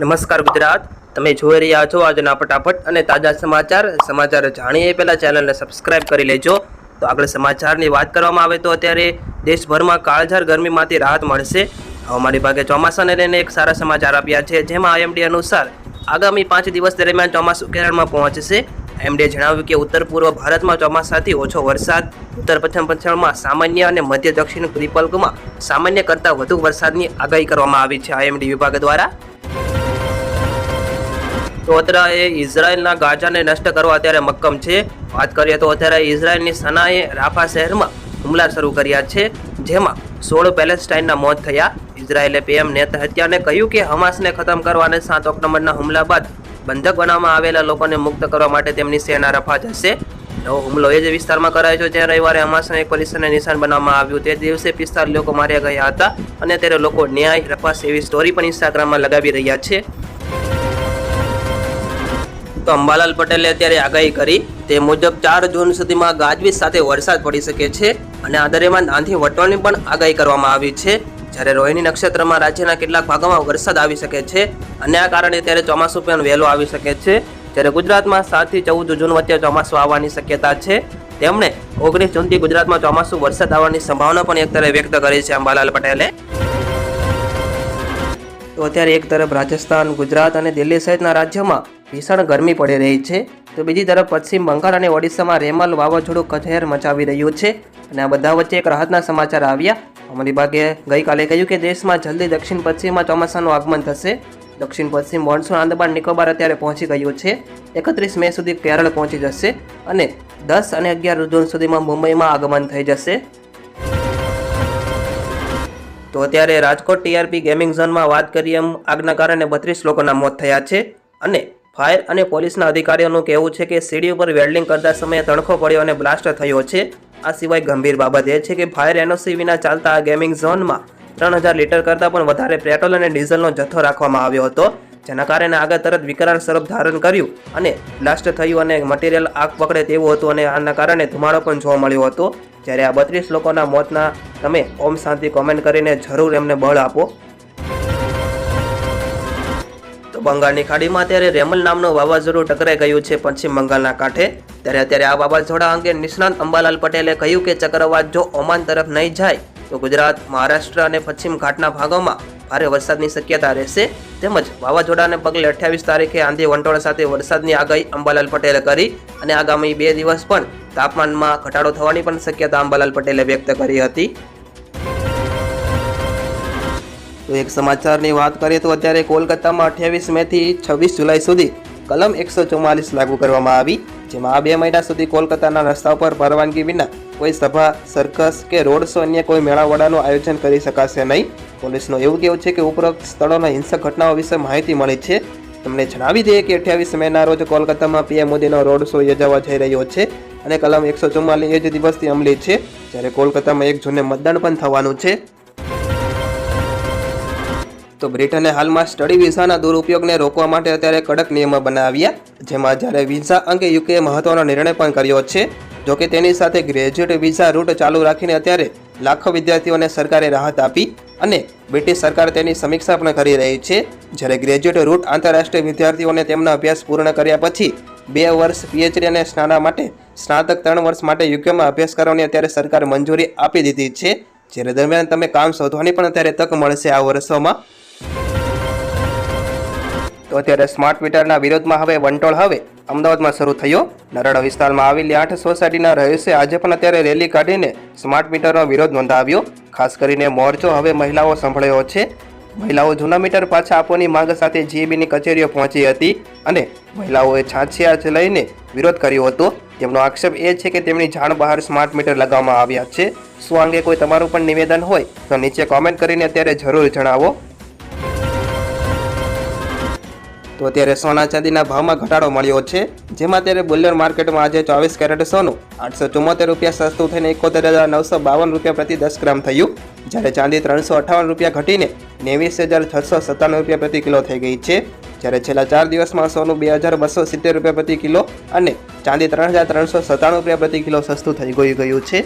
નમસ્કાર ગુજરાત. તમે જોઈ રહ્યા છો આજના ફટાફટ અને તાજા સમાચાર. સમાચાર જાણીએ પહેલાં ચેનલને સબસ્ક્રાઇબ કરી લેજો. તો આગળ સમાચારની વાત કરવામાં આવે તો અત્યારે દેશભરમાં કાળઝાર ગરમીમાંથી રાહત મળશે. હવામાન વિભાગે ચોમાસાને લઈને એક સારા સમાચાર આપ્યા છે, જેમાં આઈએમડી અનુસાર આગામી પાંચ દિવસ દરમિયાન ચોમાસું કેરળમાં પહોંચશે. એમડીએ જણાવ્યું કે ઉત્તર પૂર્વ ભારતમાં ચોમાસાથી ઓછો વરસાદ, ઉત્તર પશ્ચિમ પશ્ચિમમાં સામાન્ય અને મધ્ય દક્ષિણ દ્વીપકલ્પમાં સામાન્ય કરતાં વધુ વરસાદની આગાહી કરવામાં આવી છે. આઈએમડી વિભાગ દ્વારા તો અત્યારે ઇઝરાયલના ગાજાને નષ્ટ કરવા અત્યારે મક્કમ છે. વાત કરીએ તો અત્યારે ઇઝરાયલની સનાએ રાફા શહેરમાં હુમલા શરૂ કર્યા છે, જેમાં સોળ પેલેસ્ટાઇનના મોત થયા. ઇઝરાયેલે પીએમ નેતા હત્યાને કહ્યું કે હમાસને ખતમ કરવા અને સાત ઓક્ટોબરના હુમલા બાદ બંધક બનાવવામાં આવેલા લોકોને મુક્ત કરવા માટે તેમની સેના રફા જશે. નવો હુમલો એ જ વિસ્તારમાં કરાયો છે, જ્યાં રવિવારે હમાસના એક પરિસરને નિશાન બનાવવામાં આવ્યું. તે દિવસે પિસ્તાલીસ લોકો માર્યા ગયા હતા અને અત્યારે લોકો ન્યાય રફાસ એવી સ્ટોરી પણ ઇન્સ્ટાગ્રામમાં લગાવી રહ્યા છે. તો અંબાલાલ પટેલે અત્યારે આગાહી કરી તે મુજબ ચાર જૂન સુધીમાં ગાજવીજ સાથે વરસાદ પડી શકે છે અને આ દરમિયાન આંધી વટવાની પણ આગાહી કરવામાં આવી છે. જ્યારે રોહિણી નક્ષત્રમાં રાજ્યના કેટલાક ભાગોમાં વરસાદ આવી શકે છે અને આ કારણે ત્યારે ચોમાસું પણ વહેલું આવી શકે છે. જ્યારે ગુજરાતમાં સાતથી ચૌદ જૂન વચ્ચે ચોમાસું આવવાની શક્યતા છે. તેમણે ઓગણીસ જૂનથી ગુજરાતમાં ચોમાસું વરસાદ આવવાની સંભાવના પણ એક તરફ વ્યક્ત કરી છે અંબાલાલ પટેલે. તો અત્યારે એક તરફ રાજસ્થાન, ગુજરાત અને દિલ્હી સહિતના રાજ્યોમાં ભીષણ ગરમી પડી રહી છે. તો બીજી તરફ પશ્ચિમ બંગાળ અને ઓડિશામાં રેમલ વાવાઝોડું કચહેર મચાવી રહ્યું છે અને આ બધા વચ્ચે એક રાહતના સમાચાર આવ્યા. હવામાન વિભાગે ગઈકાલે કહ્યું કે દેશમાં જલ્દી દક્ષિણ પશ્ચિમમાં ચોમાસાનું આગમન થશે. દક્ષિણ પશ્ચિમ મોન્સૂન આંદમાન નિકોબાર અત્યારે પહોંચી ગયું છે. એકત્રીસ મે સુધી કેરળ પહોંચી જશે અને દસ અને અગિયાર જૂન સુધીમાં મુંબઈમાં આગમન થઈ જશે. તો અત્યારે રાજકોટ ટીઆરપી ગેમિંગ ઝોનમાં વાત કરીએ એમ. આગના કારણે બત્રીસ લોકોના મોત થયા છે અને ફાયર અને પોલીસના અધિકારીઓનું કહેવું છે કે સીડી ઉપર વેલ્ડિંગ કરતા સમયે તણખો પડ્યો અને બ્લાસ્ટ થયો છે. આ સિવાય ગંભીર બાબત એ છે કે ફાયર એનઓસી વિના ચાલતા આ ગેમિંગ ઝોનમાં ત્રણ હજાર લીટર કરતાં પણ વધારે પેટ્રોલ અને ડીઝલનો જથ્થો રાખવામાં આવ્યો હતો, જેના કારણે આગળ તરત વિકરાળ સ્વરૂપ ધારણ કર્યું અને બ્લાસ્ટ થયું અને મટીરિયલ આગ પકડે તેવું હતું અને આના કારણે ધુમાડો પણ જોવા મળ્યો હતો. જ્યારે આ બત્રીસ લોકોના મોતના, તમે ઓમ શાંતિ કોમેન્ટ કરીને જરૂર એમને બળ આપો. બંગાળની ખાડીમાં અત્યારે રેમલ નામનું વાવાઝોડું ટકરાઈ ગયું છે પશ્ચિમ બંગાળના કાંઠે. ત્યારે અત્યારે આ વાવાઝોડા અંગે નિષ્ણાંત અંબાલાલ પટેલે કહ્યું કે ચક્રવાત જો ઓમાન તરફ નહીં જાય, તો ગુજરાત, મહારાષ્ટ્ર અને પશ્ચિમ ઘાટના ભાગોમાં ભારે વરસાદની શક્યતા રહેશે. તેમજ વાવાઝોડાને પગલે અઠ્યાવીસ તારીખે આંધી વંટોળ સાથે વરસાદની આગાહી અંબાલાલ પટેલે કરી અને આગામી બે દિવસ પણ તાપમાનમાં ઘટાડો થવાની પણ શક્યતા અંબાલાલ પટેલે વ્યક્ત કરી હતી. તો એક સમાચારની વાત કરીએ તો અત્યારે કોલકાતામાં અઠ્યાવીસ મેથી છવ્વીસ જુલાઈ સુધી કલમ એકસો ચુમ્માલીસ લાગુ કરવામાં આવી, જેમાં આ બે મહિના સુધી કોલકાતાના રસ્તા પર પરવાનગી વિના કોઈ સભા સર્કસ કે રોડ શો અન્ય કોઈ મેળાવડાનું આયોજન કરી શકાશે નહીં. પોલીસનું એવું કહેવું છે કે ઉપરોક્ત સ્થળોના હિંસક ઘટનાઓ વિશે માહિતી મળી છે. તમને જણાવી દઈએ કે અઠ્યાવીસ મેના રોજ કોલકાતામાં પીએમ મોદીનો રોડ શો યોજાવા જઈ રહ્યો છે અને કલમ એકસો ચુમ્માલીસ એ જ દિવસથી અમલી છે, જ્યારે કોલકાતામાં એક જૂને મતદાન પણ થવાનું છે. તો બ્રિટને હાલમાં સ્ટડી વિઝાના દુરુપયોગને રોકવા માટે અત્યારે કડક નિયમો બનાવ્યા, જેમાં જ્યારે વિઝા અંગે યુકેએ મહત્વનો નિર્ણય પણ કર્યો છે જોકે તેની સાથે ગ્રેજ્યુએટ વિઝા રૂટ ચાલુ રાખીને અત્યારે લાખો વિદ્યાર્થીઓને સરકારે રાહત આપી અને બ્રિટિશ સરકાર તેની સમીક્ષા પણ કરી રહી છે. જ્યારે ગ્રેજ્યુએટ રૂટ આંતરરાષ્ટ્રીય વિદ્યાર્થીઓને તેમના અભ્યાસ પૂર્ણ કર્યા પછી બે વર્ષ પીએચડી અને સ્નાના માટે, સ્નાતક ત્રણ વર્ષ માટે યુકેમાં અભ્યાસ કરવાની અત્યારે સરકાર મંજૂરી આપી દીધી છે. જ્યારે દરમિયાન તમે કામ શોધવાની પણ અત્યારે તક મળશે આ વર્ષોમાં. તો અત્યારે સ્માર્ટ મીટરના વિરોધમાં હવે વંટોળ હવે. અમદાવાદમાં શરૂ થયો. નરાડા વિસ્તારમાં આવેલી આઠ સોસાયટીના રહીશે. આજે પણ અત્યારે રેલી કાઢીને સ્માર્ટ મીટરનો વિરોધ નોંધાવ્યો. ખાસ કરીને મોરચો હવે મહિલાઓ સંભળાયો છે. મહિલાઓ જૂના મીટર પાછા આપવાની માંગ સાથે જીએબીની કચેરીઓ પહોંચી હતી અને મહિલાઓએ છાંછિયા લઈને વિરોધ કર્યો હતો. તેમનો આક્ષેપ એ છે કે તેમની જાણ બહાર સ્માર્ટ મીટર લગાવવામાં આવ્યા છે. શું અંગે કોઈ તમારું પણ નિવેદન હોય તો નીચે કોમેન્ટ કરીને અત્યારે જરૂર જણાવો. તો અત્યારે સોના ચાંદીના ભાવમાં ઘટાડો મળ્યો છે. જેમાં અત્યારે બુલિયન માર્કેટમાં આજે ચોવીસ કેરેટ સોનું, આઠસો ચુમ્મોતેર રૂપિયા સસ્તું થઈને એકોતેર હજાર નવસો બાવન રૂપિયા પ્રતિ દસ ગ્રામ થયું. જ્યારે ચાંદી ત્રણસો અઠાવન રૂપિયા ઘટીને નેવીસ હજાર છસો સત્તાણું રૂપિયા પ્રતિ કિલો થઈ ગઈ છે. જ્યારે છેલ્લા ચાર દિવસમાં સોનું બે હજાર બસો સિત્તેર રૂપિયા પ્રતિ કિલો અને ચાંદી ત્રણ હજાર ત્રણસો સત્તાણું રૂપિયા પ્રતિ કિલો સસ્તું થઈ ગયું ગયું છે.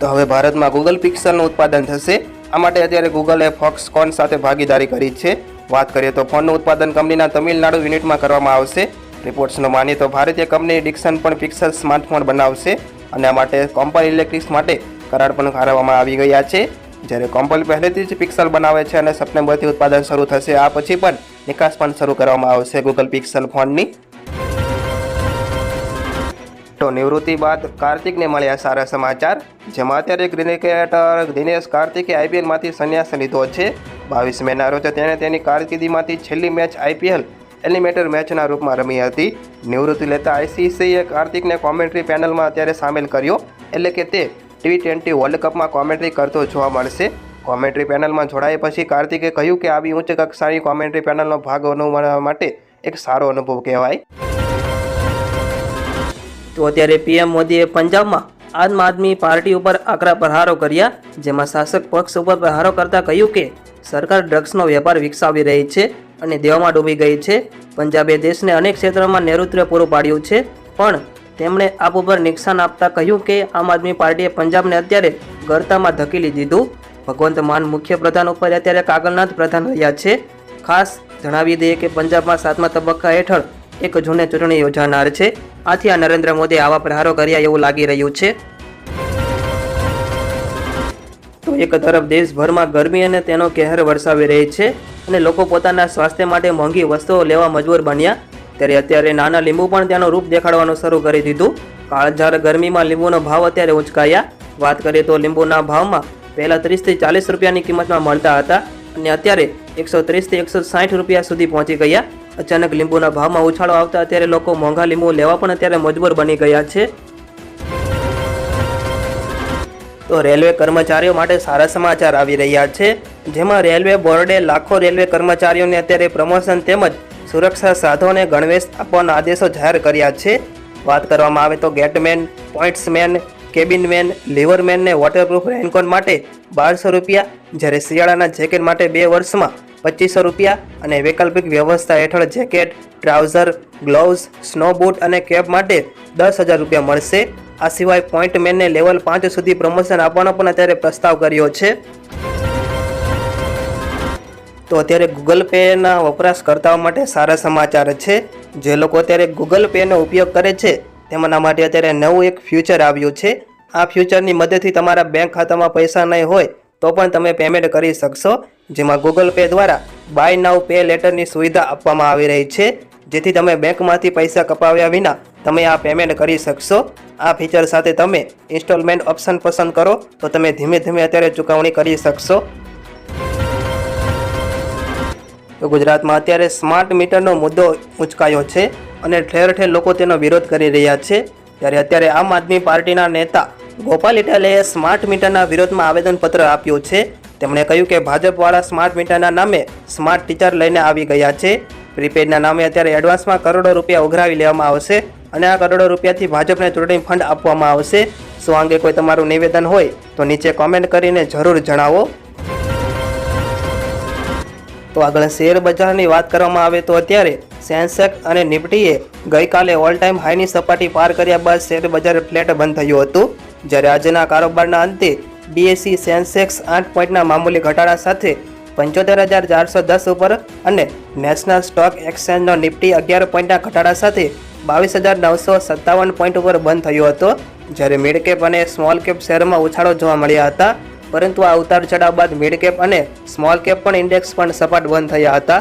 તો હવે ભારતમાં ગૂગલ પિક્સલનું ઉત્પાદન થશે. આ માટે અત્યારે ગૂગલે ફોક્સકોન સાથે ભાગીદારી કરી છે. વાત કરીએ તો ફોનનું ઉત્પાદન કંપનીના તમિલનાડુ યુનિટમાં કરવામાં આવશે. રિપોર્ટ્સનો માનીએ તો ભારતીય કંપની ડિક્સન પણ પિક્સલ સ્માર્ટફોન બનાવશે અને આ માટે કોમ્પલ ઇલેક્ટ્રિક્સ માટે કરાર પણ કરવામાં આવી ગયા છે. જ્યારે કોમ્પલ પહેલેથી જ પિક્સલ બનાવે છે અને સપ્ટેમ્બરથી ઉત્પાદન શરૂ થશે, આ પછી પણ નિકાસ પણ શરૂ કરવામાં આવશે ગૂગલ પિક્સલ ફોનની. તો નિવૃત્તિ બાદ કાર્તિકને મળ્યા સારા સમાચાર. જેમાં અત્યારે ક્રિકેટર દિનેશ કાર્તિકે આઈપીએલમાંથી સંન્યાસ લીધો છે. બાવીસ મેના રોજ તેણે તેની કારકિર્દીમાંથી છેલ્લી મેચ આઈપીએલ એલિમેટર મેચના રૂપમાં રમી હતી. નિવૃત્તિ લેતા આઈસીસીએ કાર્તિકને કોમેન્ટ્રી પેનલમાં અત્યારે સામેલ કર્યો. એટલે કે તે ટી ટ્વેન્ટી વર્લ્ડ કપમાં કોમેન્ટ્રી કરતો જોવા મળશે. કોમેન્ટ્રી પેનલમાં જોડાયા પછી કાર્તિકે કહ્યું કે આવી ઉચ્ચ કક્ષાની કોમેન્ટ્રી પેનલનો ભાગ અનુભવવા માટે એક સારો અનુભવ કહેવાય. તો અત્યારે પીએમ મોદીએ પંજાબમાં આમ આદમી પાર્ટી ઉપર આકરા પ્રહારો કર્યા, જેમાં શાસક પક્ષ ઉપર પ્રહારો કરતા કહ્યું કે સરકાર ડ્રગ્સનો વેપાર વિકસાવી રહી છે અને દેવામાં ડૂબી ગઈ છે. પંજાબે દેશને અનેક ક્ષેત્રોમાં નેતૃત્વ પૂરું પાડ્યું છે, પણ તેમણે આપ ઉપર નુકસાન આપતા કહ્યું કે આમ આદમી પાર્ટીએ પંજાબને અત્યારે ગરતામાં ધકેલી દીધું. ભગવંત માન મુખ્યપ્રધાન ઉપર અત્યારે કાગળનાથ પ્રધાન રહ્યા છે. ખાસ જણાવી દઈએ કે પંજાબમાં સાતમા તબક્કા હેઠળ એક જૂને ચૂંટણી યોજાનાર છે. આથી આ નરેન્દ્ર મોદી આવા પ્રહારો કર્યા એવું લાગી રહ્યું છે. એક તરફ દેશભરમાં ગરમી અને તેનો કહેર વરસાવી રહી છે અને લોકો પોતાના સ્વાસ્થ્ય માટે મોંઘી વસ્તુઓ લેવા મજબૂર બન્યા. ત્યારે અત્યારે નાના લીંબુ પણ તેનું રૂપ દેખાડવાનું શરૂ કરી દીધું. કાળઝાળ ગરમીમાં લીંબુનો ભાવ અત્યારે ઉંચકાયા. વાત કરીએ તો લીંબુના ભાવમાં પહેલાં ત્રીસથી ચાલીસ રૂપિયાની કિંમતમાં મળતા હતા અને અત્યારે એકસો ત્રીસથી એકસો સાઠ રૂપિયા સુધી પહોંચી ગયા. અચાનક લીંબુના ભાવમાં ઉછાળો આવતા અત્યારે લોકો મોંઘા લીંબુ લેવા પણ અત્યારે મજબૂર બની ગયા છે. તો રેલવે કર્મચારીઓ માટે સારા સમાચાર આવી રહ્યા છે. જેમાં રેલવે બોર્ડે લાખો રેલવે કર્મચારીઓને અત્યારે પ્રમોશન તેમજ સુરક્ષા સાધોને ગણવેશ આપવાના આદેશો જાહેર કર્યા છે. વાત કરવામાં આવે તો ગેટમેન પોઈન્ટ્સમેન કેબિનમેન, લિવરમેનને વોટરપ્રૂફ રેનકોટ માટે બારસો રૂપિયા, જ્યારે શિયાળાના જેકેટ માટે બે વર્ષમાં પચીસો રૂપિયા અને વૈકલ્પિક વ્યવસ્થા હેઠળ jacket, trousers, gloves snow boot અને કેપ માટે દસ હજાર રૂપિયા મળશે. આ સિવાય પોઈન્ટ મેનને લેવલ પાંચ સુધી પ્રમોશન આપવાનો પણ અત્યારે પ્રસ્તાવ કર્યો છે. તો અત્યારે ગૂગલ પેના વપરાશકર્તાઓ માટે સારા સમાચાર છે. જે લોકો અત્યારે ગૂગલ પેનો ઉપયોગ કરે છે, તેમના માટે અત્યારે નવું એક ફ્યુચર આવ્યું છે. આ ફ્યુચરની મદદથી તમારા બેંક ખાતામાં પૈસા નહીં હોય, તો પણ તમે પેમેન્ટ કરી શકશો. જેમાં ગૂગલ પે દ્વારા બાય નાવ પે લેટરની સુવિધા આપવામાં આવી રહી છે. જેથી તમે બેંકમાંથી પૈસા કપાવ્યા વિના તમે આ પેમેન્ટ કરી શકશો. આ ફીચર સાથે તમે ઇન્સ્ટોલમેન્ટ ઓપ્શન પસંદ કરો, તો તમે ધીમે ધીમે અત્યારે ચૂકવણી કરી શકશો. ગુજરાતમાં અત્યારે સ્માર્ટ મીટરનો મુદ્દો ઉંચકાયો છે અને ઠેર ઠેર લોકો તેનો વિરોધ કરી રહ્યા છે. ત્યારે અત્યારે આમ આદમી પાર્ટીના નેતા ગોપાલ ઇટાલેએ સ્માર્ટ મીટરના વિરોધમાં આવેદનપત્ર આપ્યું છે. તેમણે કહ્યું કે ભાજપવાળા સ્માર્ટ મીટરના નામે સ્માર્ટ ટીચર લઈને આવી ગયા છે. પ્રીપેડના નામે અત્યારે એડવાન્સમાં કરોડો રૂપિયા ઉઘરાવી લેવામાં આવશે અને આ કરોડો રૂપિયાથી ભાજપને ચૂંટણી ફંડ આપવામાં આવશે. શું અંગે કોઈ તમારું નિવેદન હોય તો નીચે કોમેન્ટ કરીને જરૂર જણાવો. તો આગળ શેર બજારની વાત કરવામાં આવે તો અત્યારે સેન્સેક્સ અને નિફ્ટીએ ગઈકાલે ઓલ ટાઈમ હાઈની સપાટી પાર કર્યા બાદ શેર બજાર ફ્લેટ બંધ થયું હતું. જ્યારે આજના કારોબારના અંતે બીએસસી સેન્સેક્સ આઠ પોઈન્ટના મામૂલી ઘટાડા સાથે પંચોતેર હજાર ચારસો દસ ઉપર અને નેશનલ સ્ટોક એક્સચેન્જનો નિફ્ટી અગિયાર પોઈન્ટના ઘટાડા સાથે બાવીસ હજાર નવસો સત્તાવન પોઈન્ટ ઉપર બંધ થયો હતો. જ્યારે મિડકેપ અને સ્મોલ કેપ શેરમાં ઉછાળો જોવા મળ્યા હતા. પરંતુ આ ઉતાર ચઢાવ બાદ મિડકેપ અને સ્મોલ કેપ પણ ઇન્ડેક્સ પણ સપાટ બંધ થયા હતા.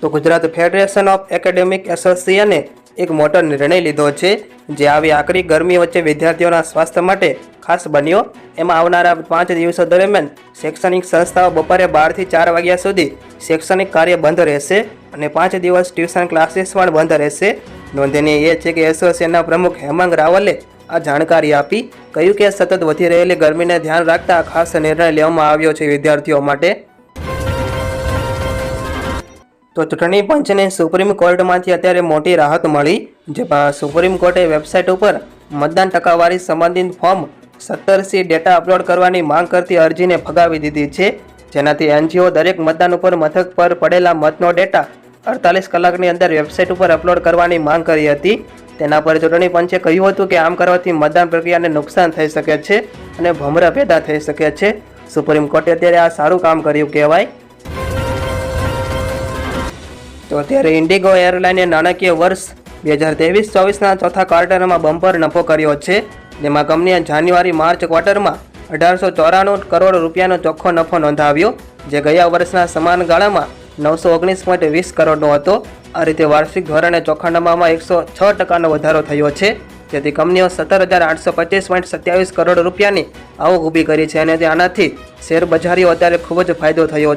તો ગુજરાત ફેડરેશન ઓફ એકેડેમિક એસોસિએશને એક મોટો નિર્ણય લીધો છે, જે આવી આકરી ગરમી વચ્ચે વિદ્યાર્થીઓના સ્વાસ્થ્ય માટે ખાસ બન્યો. એમાં આવનારા પાંચ દિવસો દરમિયાન શૈક્ષણિક સંસ્થાઓ બપોરે બારથી ચાર વાગ્યા સુધી શૈક્ષણિક કાર્ય બંધ રહેશે અને પાંચ દિવસ ટ્યુશન ક્લાસીસ પણ બંધ રહેશે. નોંધનીય એ છે કે એસોસિએશનના પ્રમુખ હેમંગ રાવલે આ જાણકારી આપી, કહ્યું કે સતત વધી રહેલી ગરમીને ધ્યાન રાખતા ખાસ નિર્ણય લેવામાં આવ્યો છે વિદ્યાર્થીઓ માટે. તો ચૂંટણી પંચને સુપ્રીમ કોર્ટમાંથી અત્યારે મોટી રાહત મળી, જેમાં સુપ્રીમ કોર્ટે વેબસાઇટ ઉપર મતદાન ટકાવારી સંબંધિત ફોર્મ સત્તર સી ડેટા અપલોડ કરવાની માંગ કરતી અરજીને ફગાવી દીધી છે. જેનાથી એનજીઓ દરેક મતદાન ઉપર મથક પર પડેલા મતનો ડેટા અડતાલીસ કલાકની અંદર વેબસાઇટ ઉપર અપલોડ કરવાની માંગ કરી હતી. તેના પર ચૂંટણી પંચે કહ્યું હતું કે આમ કરવાથી મતદાન પ્રક્રિયાને નુકસાન થઈ શકે છે અને ભમરા પેદા થઈ શકે છે. સુપ્રીમ કોર્ટે અત્યારે આ સારું કામ કર્યું કહેવાય. તો અત્યારે ઇન્ડિગો એરલાઈને નાણાકીય વર્ષ બે હજાર ત્રેવીસ ચોવીસના ચોથા ક્વાર્ટરમાં બમ્પર નફો કર્યો છે. જેમાં કંપનીએ જાન્યુઆરી, માર્ચ ક્વાર્ટરમાં અઢારસો ચોરાણું કરોડ રૂપિયાનો ચોખ્ખો નફો નોંધાવ્યો, જે ગયા વર્ષના સમાન ગાળામાં નવસો ઓગણીસ પોઈન્ટ વીસ કરોડનો હતો. આ રીતે વાર્ષિક ધોરણે ચોખ્ખા નફામાં એકસો છ ટકાનો વધારો થયો છે. જેથી કંપનીઓ સત્તર હજાર આઠસો પચીસ પોઈન્ટ સત્યાવીસ કરોડ રૂપિયાની આવક ઊભી કરી છે અને આનાથી શેર બજારીઓ અત્યારે ખૂબ જ ફાયદો થયો છે.